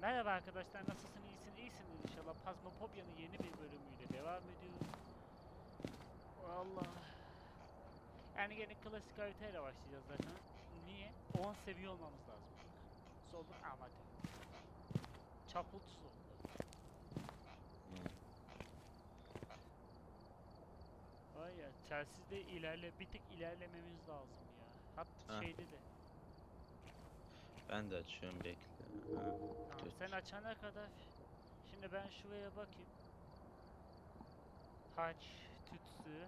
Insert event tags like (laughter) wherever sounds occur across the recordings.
Merhaba arkadaşlar nasılsın iyisin iyisin inşallah Phasmophobia yeni bir bölümüyle devam ediyoruz. Allah. Yani gene klasik haritayla başlayacağız zaten. Niye? 10 seviye olmamız lazım. Solda amadı. Çapultusuz oldu. Vay ya telsizde ilerle bir tık ilerlememiz lazım ya. Hatta Ha. şeyde de. Ben de açıyorum bekle. Ha, Tamam, dur. sen açana kadar şimdi ben şuraya bakayım. Haç, tütsü,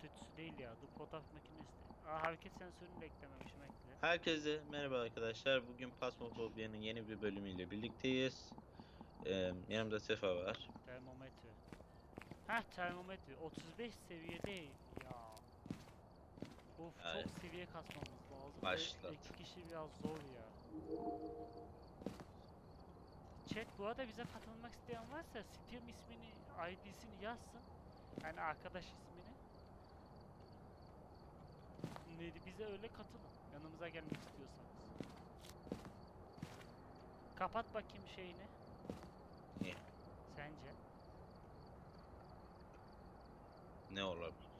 tütsü değil ya, bu fotoğraf makinesi. Aa, hareket sensörünü de eklememişim ekle. Herkese merhaba arkadaşlar. Bugün Phasmophobia'nın yeni bir bölümüyle birlikteyiz. Ee, yanımda Sefa var. Termometre. Heh termometre 35 seviyede ya. Of Evet. çok seviye kasmamız lazım. Başlat. İki kişi biraz zor ya. Chat bu arada bize katılmak isteyen varsa Steam ismini, ID'sini yazsın. Yani arkadaş ismini. Neydi bize öyle katılın. Yanımıza gelmek istiyorsanız. Kapat bakayım şeyini. Niye? Sence? Ne olabilir?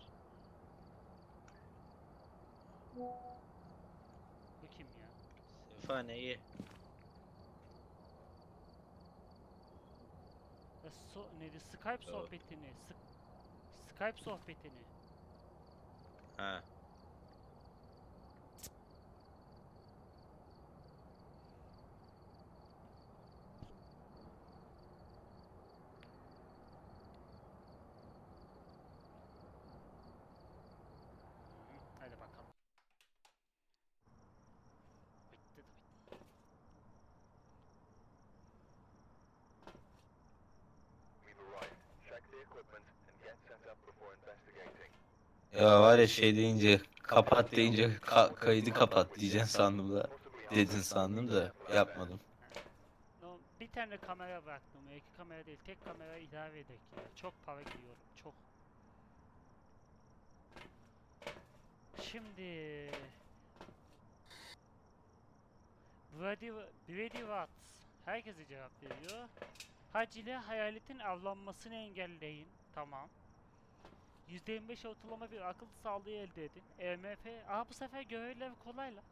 Bu kim ya? Sefa neyi? Ya so neydi? Skype sohbetini. Sk- Skype sohbetini. Ha. Ya var ya şey deyince kapat deyince ka- kaydı kapat diyeceksin sandım da. Dedin sandım da yapmadım. Bir tane kamera bıraktım. ya, iki kamera değil. Tek kamera ilave edek ya. Çok para giriyorum. Çok. Şimdi Brady, Brady Watts herkese cevap veriyor. Hac ile hayaletin avlanmasını engelleyin. Tamam. %25 ortalama bir akıl sağlığı elde edin. EMF, aha bu sefer görevler kolay la.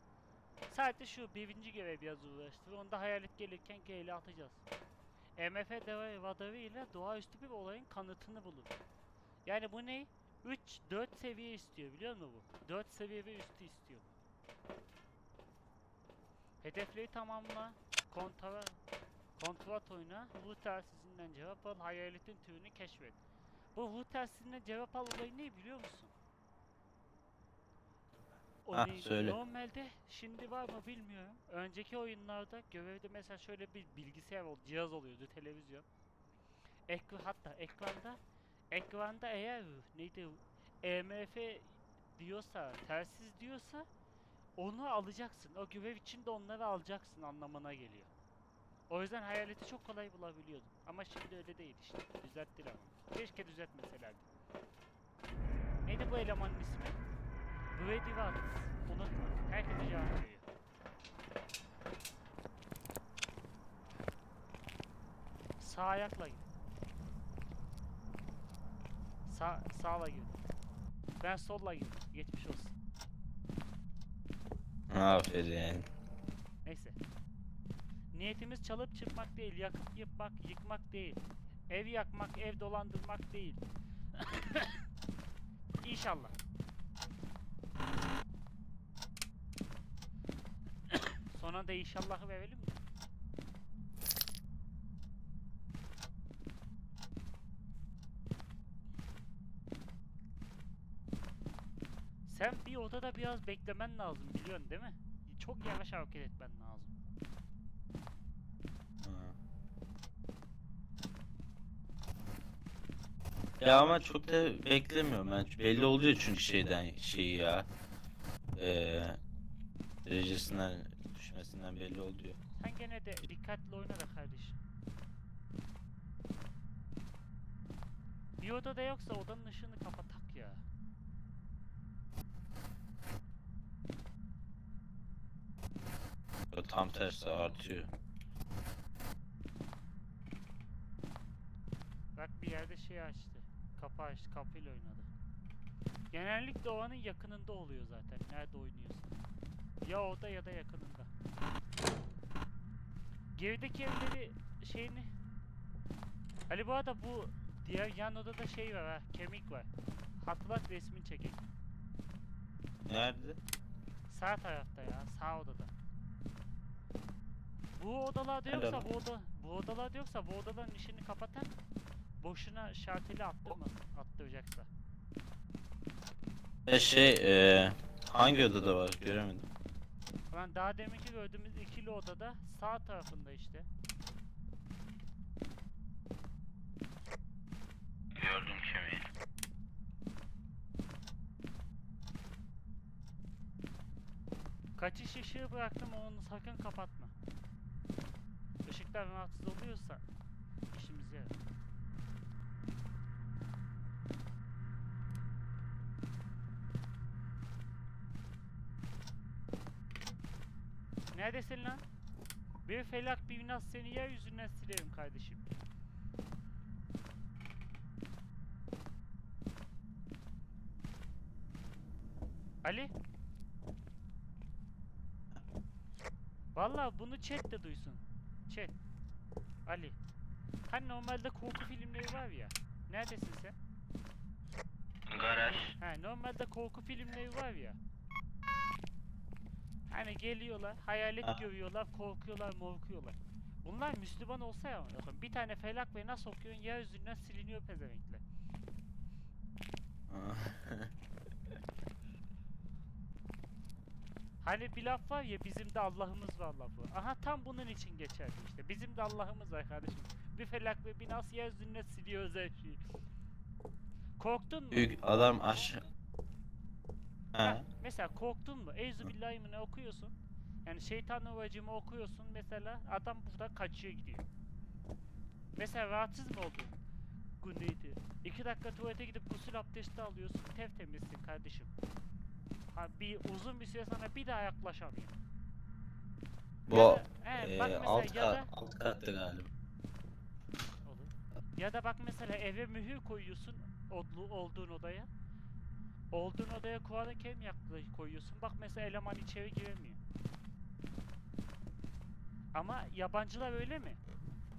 Sadece şu birinci görev biraz uğraştır. Onu da hayalet gelirken G'yle atacağız. EMF radarı ile doğaüstü bir olayın kanıtını bulun. Yani bu ne? 3 4 seviye istiyor biliyor musun bu? 4 seviye ve üstü istiyor. Hedefleri tamamla. Kontra kontrat oyna. Bu telsizinden cevap al. Hayaletin türünü keşfet. Bu bu telsizinden cevap al olayı ne biliyor musun? O Ah, söyle. Normalde şimdi var mı bilmiyorum. Önceki oyunlarda görevde mesela şöyle bir bilgisayar ol, cihaz oluyordu, televizyon. Ekran hatta ekranda ekranda eğer neydi EMF diyorsa, telsiz diyorsa onu alacaksın. O görev için de onları alacaksın anlamına geliyor. O yüzden hayaleti çok kolay bulabiliyordum. Ama şimdi öyle değil işte. Düzelttiler onu. Keşke düzeltmeselerdi. Neydi bu elemanın ismi? Watts. Unutma. Herkese cevap veriyor. Sağ ayakla git. Sağ, sağla git. Ben solla git. Geçmiş olsun. Aferin. Neyse. Niyetimiz çalıp çırpmak değil, yakıp yıkmak, yıkmak değil. Ev yakmak, ev dolandırmak değil. (coughs) İnşallah. (coughs) Sonra da inşallahı verelim mi? Sen bir odada biraz beklemen lazım biliyorsun değil mi? Çok yavaş hareket etmen lazım. Ya ama çok da beklemiyorum ben. Belli oluyor çünkü şeyden şeyi ya. Ee, derecesinden düşmesinden belli oluyor. Sen gene de dikkatli oyna da kardeşim. Bir odada yoksa odanın ışığını kapatak ya. Yo, Tam tersi artıyor. Bak bir yerde şey açtı. Kapı açtı. Kapıyla oynadı. Genellikle o anın yakınında oluyor zaten. Nerede oynuyorsa. Ya orada ya da yakınında. Gerideki evleri şeyini... Ali bu arada bu diğer yan odada şey var ha. Kemik var. Hatırlat resmini çekeyim. Nerede? Sağ tarafta ya. Sağ odada. Bu odalarda yoksa bu oda bu odalarda yoksa bu odaların işini kapatan boşuna şarteli attırmasın attıracaksa. E şey e, hangi odada var göremedim. Ben daha deminki gördüğümüz ikili odada sağ tarafında işte. Gördüm kemiği. Kaçış ışığı bıraktım onu sakın kapatma. Işıklar rahatsız oluyorsa işimize yarar. Neredesin lan? Bir felak bir nas seni yeryüzünden silerim kardeşim. Ali? Vallahi bunu chat de duysun. Chat. Ali. Hani normalde korku filmleri var ya. Neredesin sen? Garaj. Ha normalde korku filmleri var ya. Hani geliyorlar, hayalet Ha. görüyorlar, korkuyorlar, morkuyorlar. Bunlar Müslüman olsa ya bakın bir tane felak ve nas okuyorsun yeryüzünden siliniyor pezevenkler. (laughs) Hani bir laf var ya bizim de Allah'ımız var lafı. Aha tam bunun için geçerli işte. Bizim de Allah'ımız var kardeşim. Bir felak ve bir nas yeryüzünden siliyor her şeyi. Korktun mu? Büyük adam aşağı. Ha, mesela korktun mu? Eyzu billahi mi ne okuyorsun? Yani şeytanın vacımı okuyorsun mesela adam burada kaçıyor gidiyor. Mesela rahatsız mı oldun? Güneydi. İki dakika tuvalete gidip gusül abdesti alıyorsun tertemizsin kardeşim. Ha bir uzun bir süre sonra bir daha yaklaşamıyor. Bu Ya da- he, e, bak mesela alt, ya kat, da alt kattı galiba. Olur. Ya da bak mesela eve mühür koyuyorsun odlu, olduğun odaya. Olduğun odaya Kur'an-ı Kerim yakla- koyuyorsun. Bak mesela eleman içeri giremiyor. Ama yabancılar öyle mi?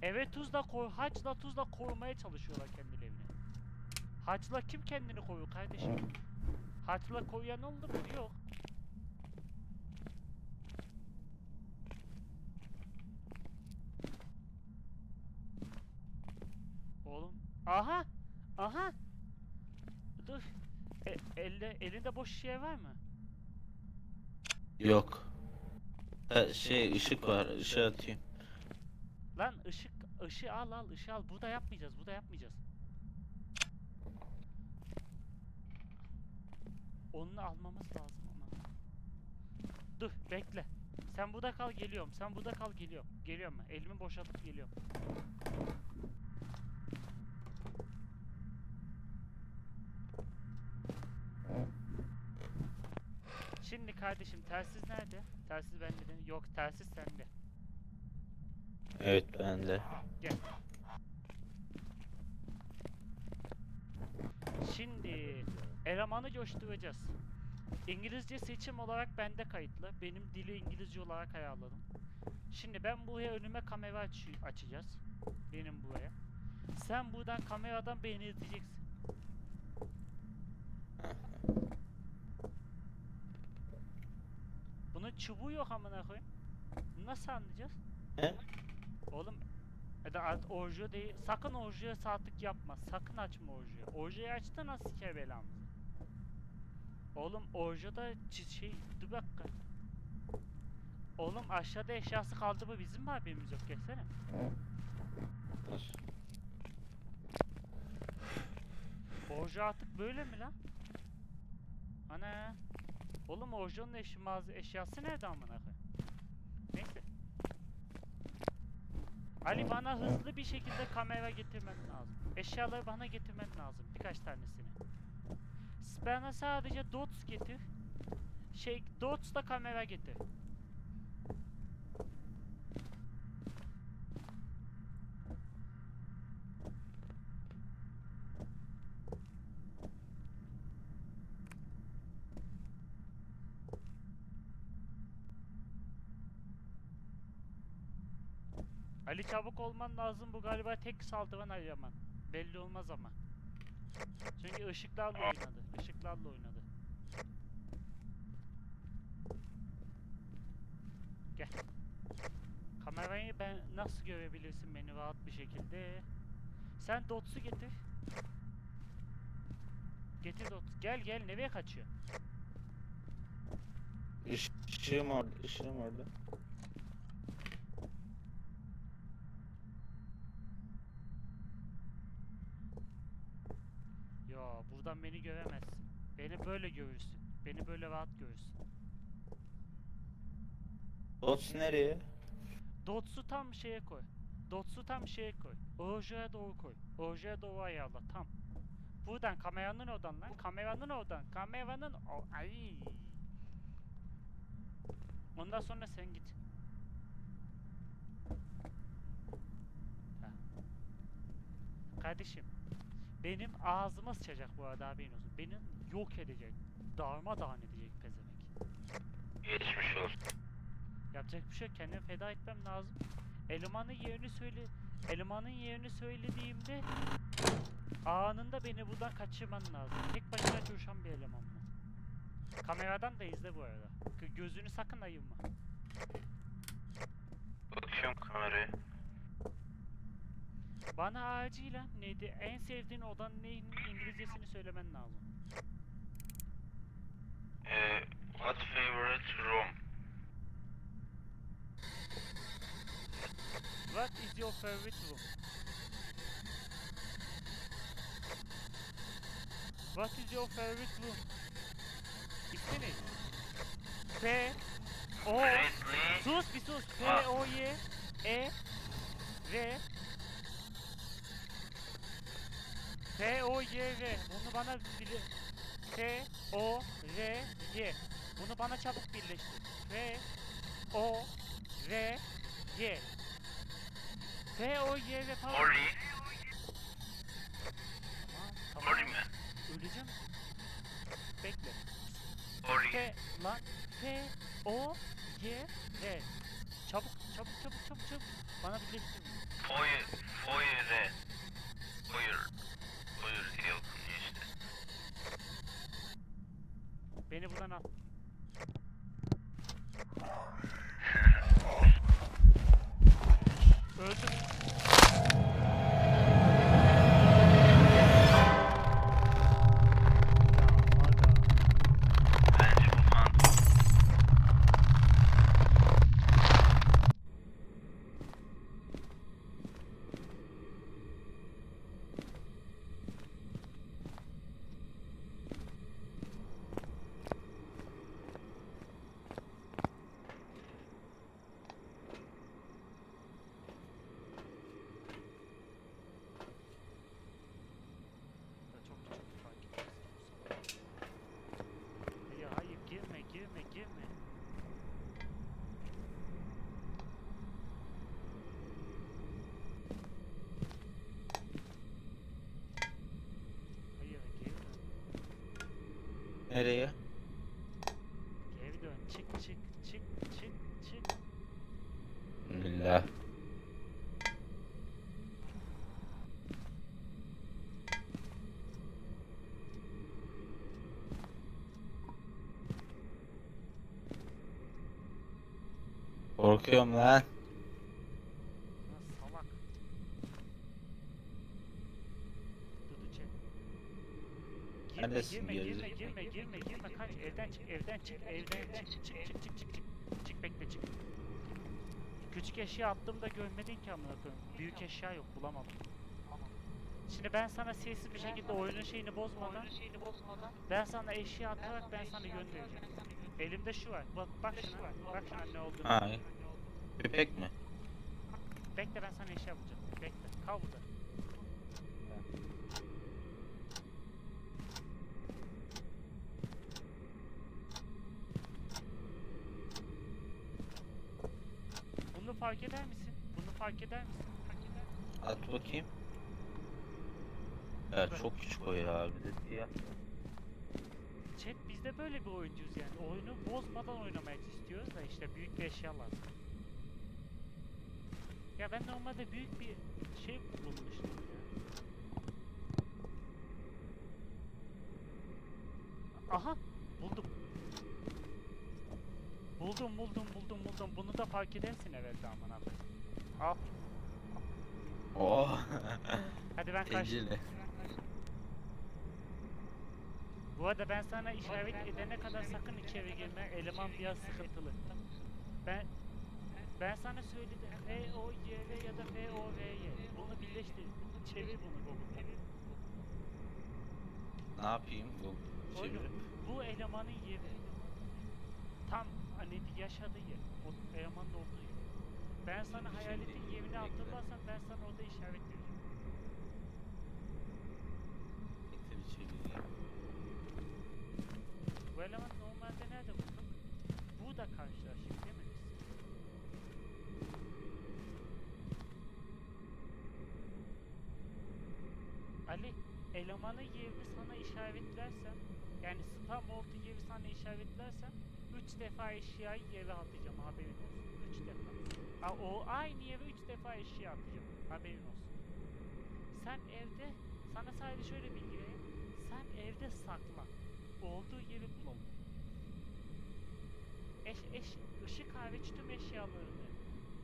Eve tuzla koy, haçla tuzla korumaya çalışıyorlar kendilerini. Haçla kim kendini koruyor kardeşim? Haçla koruyan oldu mu? Yok. Oğlum. Aha! Aha! Dur. E, elde, elinde boş şey var mı? Yok. Ha, şey ışık var. ışığı atayım. Lan ışık, ışığı al al, ışığı al. Burada yapmayacağız, burada yapmayacağız. Onu almamız lazım ama. Dur, bekle. Sen burada kal, geliyorum. Sen burada kal, geliyorum. Geliyorum ben. Elimi boşaltıp geliyorum. Şimdi kardeşim telsiz nerede? Telsiz bende değil mi? Yok, telsiz sende. Evet bende. Şimdi elemanı coşturacağız. İngilizce seçim olarak bende kayıtlı. Benim dili İngilizce olarak ayarladım. Şimdi ben buraya önüme kamera aç açacağız. Benim buraya. Sen buradan kameradan beni izleyeceksin. Bunun çubuğu yok amına koyayım. Nasıl anlayacağız? He? Oğlum ya da art- orjo değil. Sakın orjoya saatlik yapma. Sakın açma orjoyu. Orjoyu açtın nasıl siker belamızı. Oğlum orjoda çi- şey dur dakika. Oğlum aşağıda eşyası kaldı mı bizim mi haberimiz yok gelsene. Orjo artık böyle mi lan? Ana. Oğlum orjonun mağaza eşyası nerede amına? Neyse. Ali bana hızlı bir şekilde kamera getirmen lazım. Eşyaları bana getirmen lazım. Birkaç tanesini. Bana sadece dots getir. Şey dots da kamera getir. Ali çabuk olman lazım bu galiba tek saldıran Aliyaman. Belli olmaz ama. Çünkü ışıklarla oynadı. Işıklarla oynadı. Gel. Kamerayı ben nasıl görebilirsin beni rahat bir şekilde? Sen Dots'u getir. Getir Dots. Gel gel nereye kaçıyor? Işığım orada, ışığım orada. Yo buradan beni göremezsin. Beni böyle görürsün. Beni böyle rahat görürsün. Dots nereye? Dots'u tam şeye koy. Dots'u tam şeye koy. Ojo'ya doğru koy. Ojo'ya doğru ayarla tam. Buradan kameranın oradan lan. Kameranın oradan. Kameranın o ay. Ondan sonra sen git. Ha. Kardeşim. Benim ağzıma sıçacak bu arada haberin olsun. Benim yok edecek. Darmadağın edecek pezevenk. Geçmiş olsun. Yapacak bir şey yok. Kendimi feda etmem lazım. Elemanın yerini söyle. Elemanın yerini söylediğimde anında beni buradan kaçırman lazım. Tek başına coşan bir eleman bu. Kameradan da izle bu arada. Gö- Gözünü sakın ayırma. Bakıyorum kameraya. Bana acilen neydi? En sevdiğin odanın neyin İngilizcesini söylemen lazım. Ee, what favorite room? What is your favorite room? What is your favorite room? İsmi ne? F O Sus bir sus. F O Y E R F O Y R Bunu bana bile F O R Y Bunu bana çabuk birleştir. F O R Y F O Y R tamam. Ori. Tamam. Ori mi? Öleceğim. Bekle. Ori. F lan F O Y R. Çabuk çabuk çabuk çabuk çabuk. Bana birleştir. Foyer. Foyer. Foyer diye okunuyor işte. Beni buradan al. Öldüm. Ya aga. Bence bu fantom. Da çok küçük bir fark etmez. Hayır hayır girme girme girme. Hayır girme. Nereye? Geri dön. Çık çık çık çık çık. Billah. Korkuyorum lan. Lan salak. Dudu çek. Girme Neredesin girme girme? Girme girme girme kaç evden çık evden çık evden çık çık çık çık çık çık çık bekle çık. Küçük eşya attığımda görmedin ki amına koyayım. Büyük eşya yok bulamadım. Şimdi ben sana sessiz bir şekilde oyunun şeyini bozmadan ben sana eşya atarak ben sana göndereceğim. Elimde şu var. Bak bak şuna. Bak şuna ne olduğunu. Ha. Köpek mi? Bekle ben sana eşya bulacağım. Bekle. Kal burada. Bunu fark eder misin? Bunu fark eder misin? At bakayım. Ya çok küçük o ya. Bir de siyah. Chat biz de böyle bir oyuncuyuz yani. Oyunu bozmadan oynamaya istiyoruz da işte büyük bir eşya lazım. Ya ben normalde büyük bir şey bulmuştum ya. Aha. Buldum buldum buldum buldum. Bunu da fark edersin evvelde aman abi. Al. Oh. (laughs) Hadi ben. Eceli. Bu arada ben sana işaret edene kadar sakın içeri girme. Eleman biraz sıkıntılı. Ben ben sana söyledim. F O Y R ya da F O V Y. Bunu birleştir. Çevir bunu Google'da. Ne yapayım? Bu Oğlum, çevirip. bu elemanın yeri. Tam hani yaşadığı yer. O elemanın olduğu yer. Ben sana hayaletin yerini hatırlarsan ben sana orada işaret vereceğim. Bir çevireyim. Bu eleman normalde nerede bulduk? Burada karşılaştık değil mi biz? Ali, elemanın yerini sana işaretlersem, yani spam olduğu yeri sana işaretlersem, 3 defa eşyayı yere atacağım haberin olsun. 3 defa. Ha, o aynı yere 3 defa eşya atacağım haberin olsun. Sen evde, sana sadece şöyle bilgi vereyim. Sen evde saklan. Olduğu yeri bulalım. Eş, eş, ışık hariç tüm eşyalarını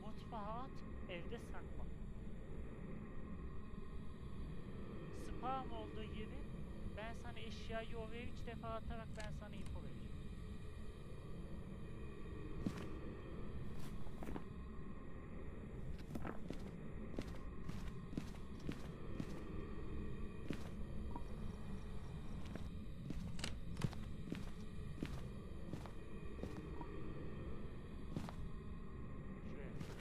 mutfağa at, evde sakla. Spam olduğu yeri ben sana eşyayı oraya 3 defa atarak ben sana info vereceğim. Şuraya, şuraya.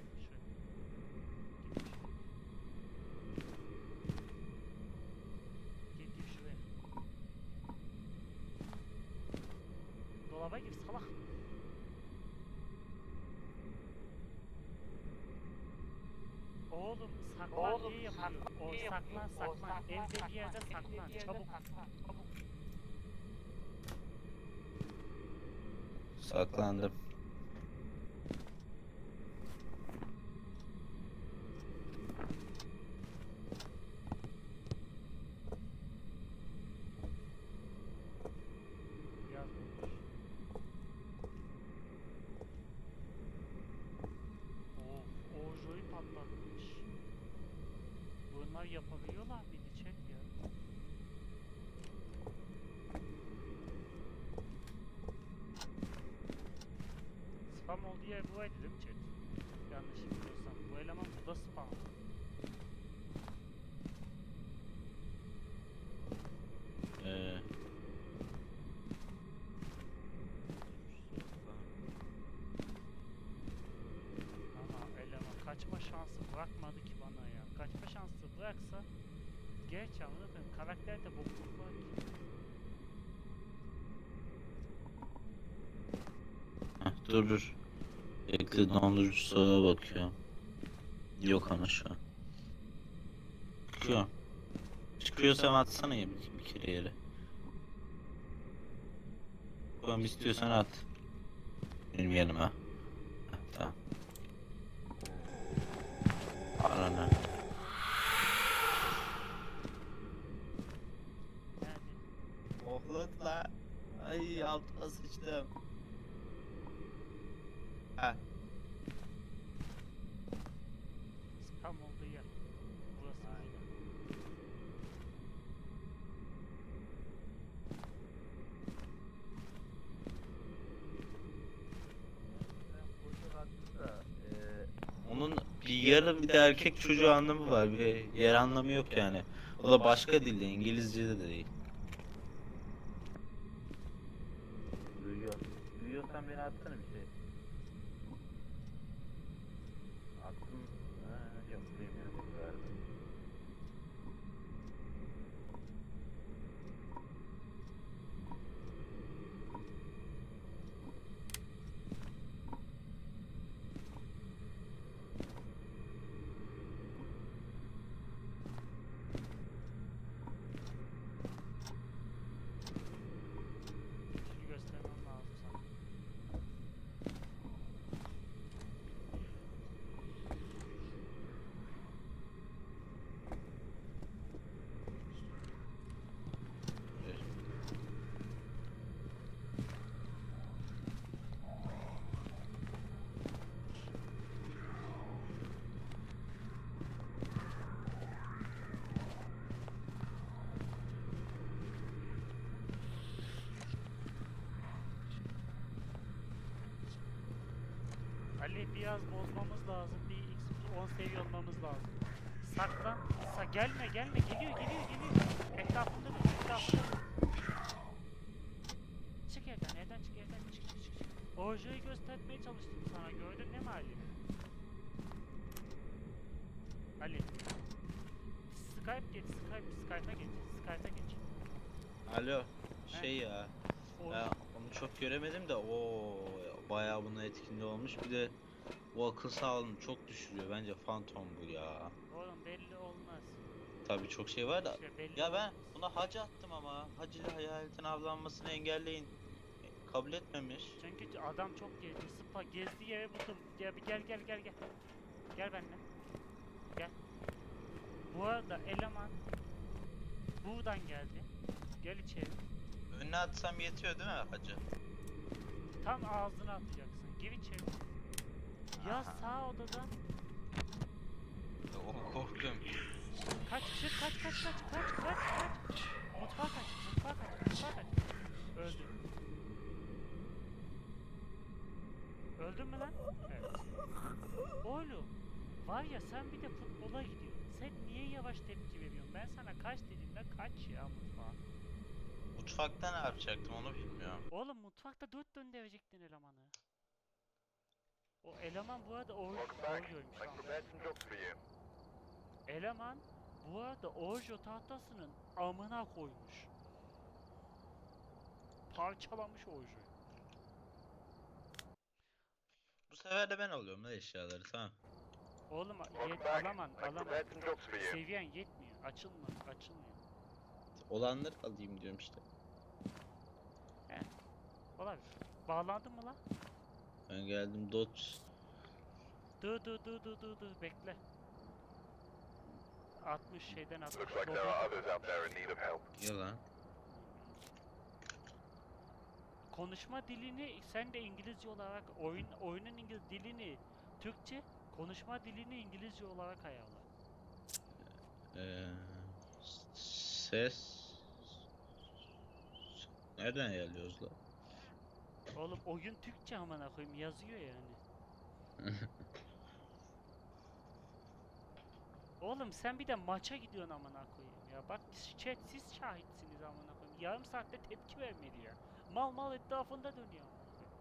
Git git şuraya. Dolaba gir salak. Oğlum saklan diye yapıyor. O saklan saklan. Evde bir yerde saklan. Çabuk. Saklandım. Yazmamış. Of, Ojo'yu patlatmış. Bunlar yapabiliyorlar mıydı chat ya? Spam olduğu yer buraydı değil mi chat? Yanlış bilmiyorsam. Bu eleman burada spam. Ee, Ama eleman kaçma şansı bırakmadı ki bana ya. Kaçma şansı bıraksa Gerçi anladın karakterde bokluk var ki. heh, dur dur. Bekle dondurucu soğuğa bakıyorum. Yok ama şu an. Çıkıyor. Çıkıyorsa atsana ya bir, bir kere yere. Tamam istiyorsan at. Benim yanıma. Heh, tamam. Ay altıma sıçtım. Ha. Spam olduğu yer. Burası aynen. Onun bir yarı bir de erkek çocuğu anlamı var. Bir yer anlamı yok yani. O da başka dilde, İngilizce'de de değil. Duyuyor. Duyuyorsan beni atsana bir şey. Attım. Ha, yok duymuyorum. Verdim. Şunu göstermem lazım sana. Ali biraz bozmamız lazım. Bir X 10 seviye olmamız lazım. Saklan. Sa gelme gelme. Geliyor geliyor geliyor. Etrafında dur. Etrafında dur. Çık evden evden çık evden çık çık çık. Ojo'yu göstermeye çalıştım sana. Gördün değil mi Ali? Ali. Skype geç Skype. Skype'a geç. Skype'a geç. Alo. Şey ya. Ojo. Ya onu çok göremedim de o bayağı bunun etkinliği olmuş. Bir de o akıl sağlığını çok düşürüyor. Bence Phantom bu ya. Oğlum belli olmaz. Tabii çok şey var da. İşte Ya ben buna hac attım ama hac ile hayaletin avlanmasını engelleyin. E, Kabul etmemiş. Çünkü adam çok gezdi. Spa gezdiği yere buldum. Gel bir gel gel gel gel. Gel benimle. Gel. Bu arada eleman buradan geldi. Gel içeri. Önüne atsam yetiyor değil mi hacı? Tam ağzına atacaksın. Gir içeri. Ya sağ odadan O korktum. kaç çık kaç kaç kaç kaç kaç kaç. Mutfağa kaç mutfağa kaç mutfağa kaç. Öldü. Öldün mü lan? Evet. Oğlum var ya sen bir de futbola gidiyorsun. Sen niye yavaş tepki veriyorsun? Ben sana kaç dedim lan kaç ya mutfağa. Mutfakta ne yapacaktım onu bilmiyorum. Oğlum mutfakta dört döndürecektin elemanı. O eleman bu arada Orjo. Orjo'ymuş. Eleman bu arada Orjo tahtasının amına koymuş. Parçalamış Orjo'yu. Bu sefer de ben alıyorum da eşyaları tamam. Oğlum yet, alaman alaman. Seviyen yetmiyor. Açılmıyor. Açılmıyor. Olanları alayım diyorum işte. Olabilir. Bağlandın mı lan? Ben geldim dot. Dur dur dur dur dur dur bekle. 60 şeyden 60. Looks like there are others out there in need of help. Yalan. konuşma dilini sen de İngilizce olarak oyun oyunun İngiliz dilini Türkçe, konuşma dilini İngilizce olarak ayarla. Ee, ses. Nereden ayarlıyoruz lan? Oğlum oyun Türkçe amına koyayım yazıyor yani. (laughs) Oğlum sen bir de maça gidiyorsun amına koyayım ya. Bak chat siz şahitsiniz amına koyayım. Yarım saatte tepki vermedi ya. Mal mal etrafında dönüyor amına koyayım.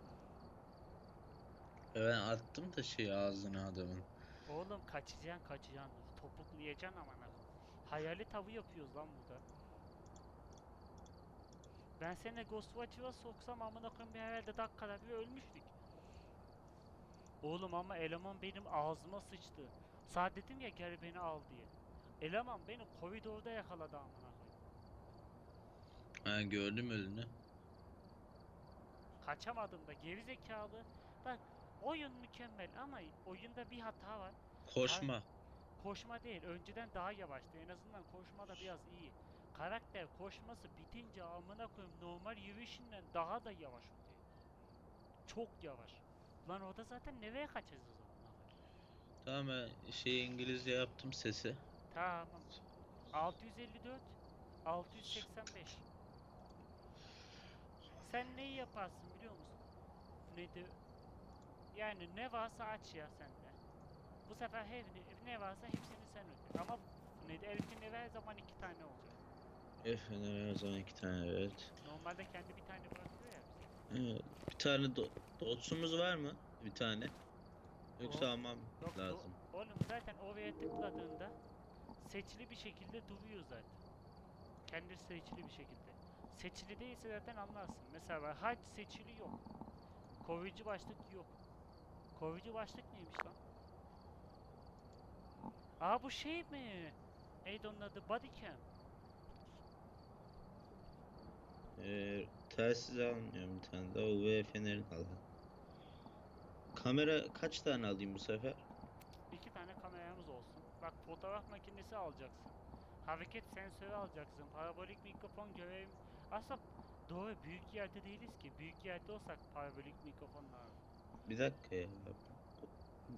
ben attım da şey ağzına adamın. Oğlum kaçacaksın kaçacaksın. Topuklayacaksın amına koyayım. Hayali tavı yapıyoruz lan burada. Ben seni Ghostwatcher'a soksam amına koyayım bir herhalde dakikada bir ölmüştük. Oğlum ama eleman benim ağzıma sıçtı. Saat dedim ya gel beni al diye. Eleman beni koridorda yakaladı amına koyayım. Ha gördüm ölünü. Kaçamadım da geri zekalı. Bak oyun mükemmel ama oyunda bir hata var. Koşma. Koşma değil, önceden daha yavaştı. En azından koşma da biraz iyi. Karakter koşması bitince amına koyayım normal yürüyüşünden daha da yavaş oluyor. Çok yavaş. Lan orada zaten nereye kaçacağız o zaman? Tamam ben şey İngilizce yaptım sesi. Tamam. 654 685 Sen neyi yaparsın biliyor musun? Neydi? Yani ne varsa aç ya sende. Bu sefer her ne, ne varsa hepsini sen öde. Ama neydi? Elif'in evi her zaman iki tane olacak. Efendim her zaman iki tane evet. Normalde kendi bir tane bırakıyor ya. Evet, Bir tane do dotsumuz var mı? Bir tane. Yoksa O- almam Yok lazım. oğlum zaten oraya tıkladığında seçili bir şekilde duruyor zaten. Kendi seçili bir şekilde. Seçili değilse zaten anlarsın. Mesela hac seçili yok. Koruyucu başlık yok. Koruyucu başlık neymiş lan? Aa bu şey mi? Neydi onun adı? Bodycam. Ee, telsiz almıyorum bir tane daha. UV fenerin al. Kamera kaç tane alayım bu sefer? İki tane kameramız olsun. Bak fotoğraf makinesi alacaksın. Hareket sensörü alacaksın. Parabolik mikrofon görevim. Aslında doğru büyük yerde değiliz ki. Büyük yerde olsak parabolik mikrofon lazım. Bir dakika ya.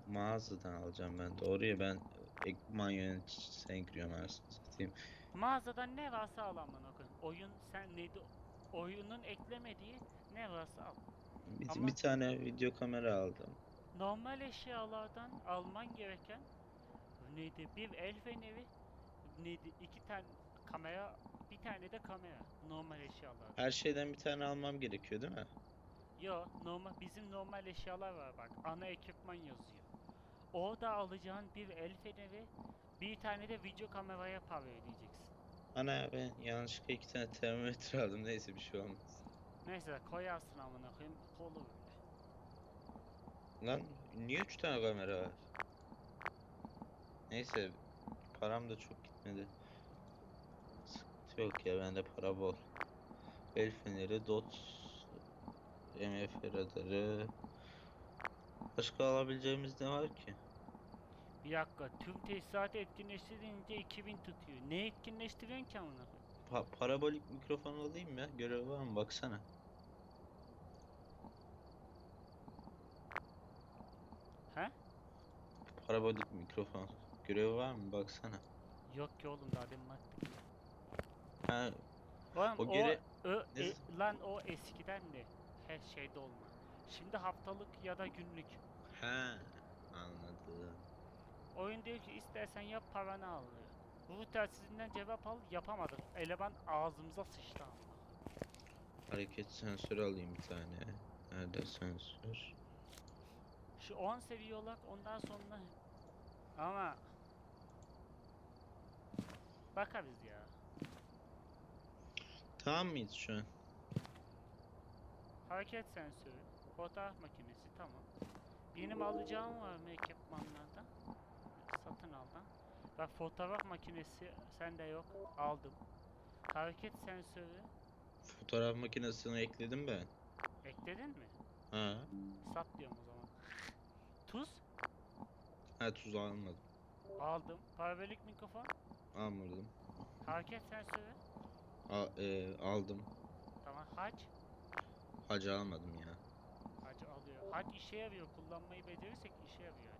Mağazadan alacağım ben. Doğru ya ben Ekman yöneticisine giriyorum anasını satayım. Mağazadan ne varsa al amına koyayım. Oyun sen neydi? Oyunun eklemediği ne varsa al. Bir, Ama- bir tane video kamera aldım. normal eşyalardan alman gereken neydi? Bir el feneri, neydi? İki tane kamera, bir tane de kamera. Normal eşyalar. Her şeyden bir tane almam gerekiyor değil mi? Yo, normal bizim normal eşyalar var bak. Ana ekipman yazıyor. Orada alacağın bir el feneri, bir tane de video kameraya para ödeyeceksin. Ana ben yanlışlıkla iki tane termometre aldım. Neyse bir şey olmaz. Neyse koyarsın amına koyayım. Olur öyle. Lan niye üç tane kamera var? Neyse param da çok gitmedi. Sıkıntı yok ya bende para bol. El feneri, dot, MF radarı. Başka alabileceğimiz ne var ki? Bir dakika, tüm tesisatı etkinleştirince 2000 tutuyor. Ne etkinleştiriyorsun ki amına? Pa- parabolik mikrofon alayım ya. Görev var mı? Baksana. He? Parabolik mikrofon. Görevi var mı? Baksana. Yok ki oğlum daha demin baktık. Ha, Oğlum O o, göre- ö- ne e- lan o eskiden de her şeyde olma. Şimdi haftalık ya da günlük. ha, anladım. Oyun diyor ki istersen yap paranı al diyor. Bu telsizinden cevap al yapamadık. Eleman ağzımıza sıçtı ama. Hareket sensörü alayım bir tane. Nerede sensör? Şu 10 seviye olarak ondan sonra ama bakarız ya. Tamam mıyız şu an? Hareket sensörü, fotoğraf makinesi tamam. Benim alacağım var mı ekipmanlardan? Satın aldan. Bak fotoğraf makinesi sende yok. Aldım. Hareket sensörü Fotoğraf makinesini ekledim ben. ekledin mi? Ha. Sat diyorum o zaman. (laughs) Tuz Ha tuz almadım. aldım. Parabolik mikrofon, Almadım. hareket sensörü A- e, aldım. tamam. Haç Hacı almadım ya. Haç alıyor. Haç işe yarıyor. Kullanmayı becerirsek işe yarıyor.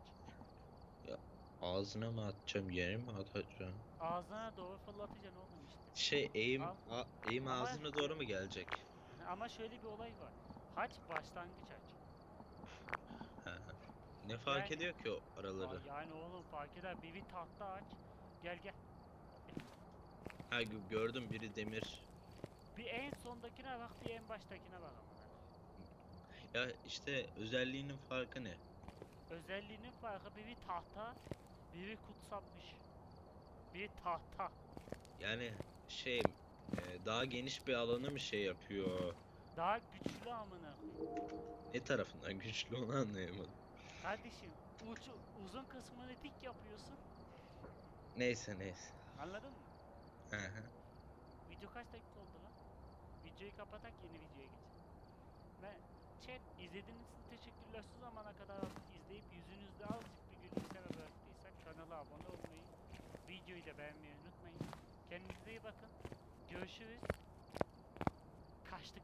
Ağzına mı atacağım, yere mi atacağım? Ağzına doğru fırlatacaksın oğlum işte. Şey eğim, Al. a- eğim Ama- ağzına doğru mu gelecek? Ama şöyle bir olay var. Haç başlangıç haç. Ha. Ne fark Yani- ediyor ki o Aa, araları? Yani oğlum fark eder. Biri tahta aç. Gel gel. Ha gö- gördüm biri demir. Bir en sondakine bak bir en baştakine bak ama. Ya işte özelliğinin farkı ne? Özelliğinin farkı biri tahta, biri kutsatmış. Biri tahta. Yani şey e, daha geniş bir alanı mı şey yapıyor? Daha güçlü amına. Ne tarafından güçlü onu anlayamadım. Kardeşim ucu, uzun kısmını dik yapıyorsun. Neyse neyse. Anladın mı? Hı hı. Video kaç dakika oldu lan? Videoyu kapatak yeni videoya geç. Ve chat izlediğiniz için teşekkürler. Şu zamana kadar izleyip yüzünüzde azıcık bir gülümseme kanala abone olmayı, videoyu da beğenmeyi unutmayın. Kendinize iyi bakın. Görüşürüz. Kaçtık